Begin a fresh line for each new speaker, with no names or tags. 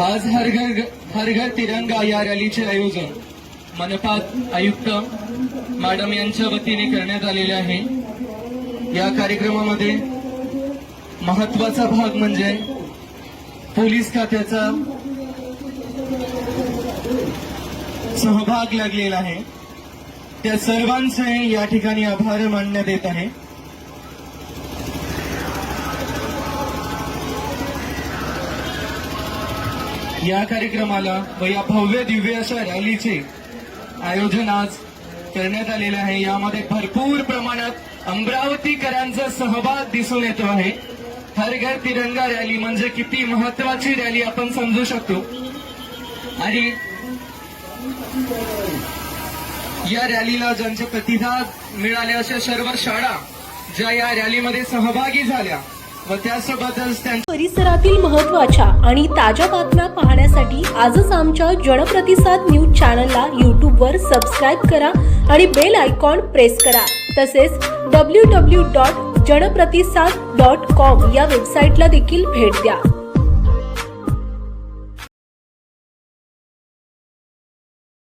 आज हर घर हर घर तिरंगा या रॅलीचे आयोजन मनपा आयुक्त मॅडम यांच्या वतीने करण्यात आलेले आहे. या कार्यक्रमामध्ये महत्त्वाचा भाग म्हणजे पोलीस खात्याचा सहभाग लागलेला आहे. त्या सर्वांचे या ठिकाणी आभार मानण्यात येत आहे. या कार्यक्रमाला व या भव्य दिव्य अशा रॅलीचे आयोजन आज करण्यात आलेले आहे. यामध्ये भरपूर प्रमाणात अमरावतीकरांचा सहभाग दिसून येतो आहे. हर घर तिरंगा रॅली म्हणजे किती महत्वाची रॅली आपण समजू शकतो. आणि या रॅलीला ज्यांचे प्रतिसाद मिळाले अशा सर्व शाळा ज्या या रॅलीमध्ये सहभागी झाल्या व त्यासोबतच
परिसरातील महत्त्वाच्या आणि ताज्या बातम्या पाहण्यासाठी आजच आमच्या जनप्रतिसाद न्यूज चॅनलला यूट्यूबवर सबस्क्राईब करा आणि बेल आयकॉन प्रेस करा. तसेच W W dot Janpratisad dot com या वेबसाईटला देखील भेट द्या.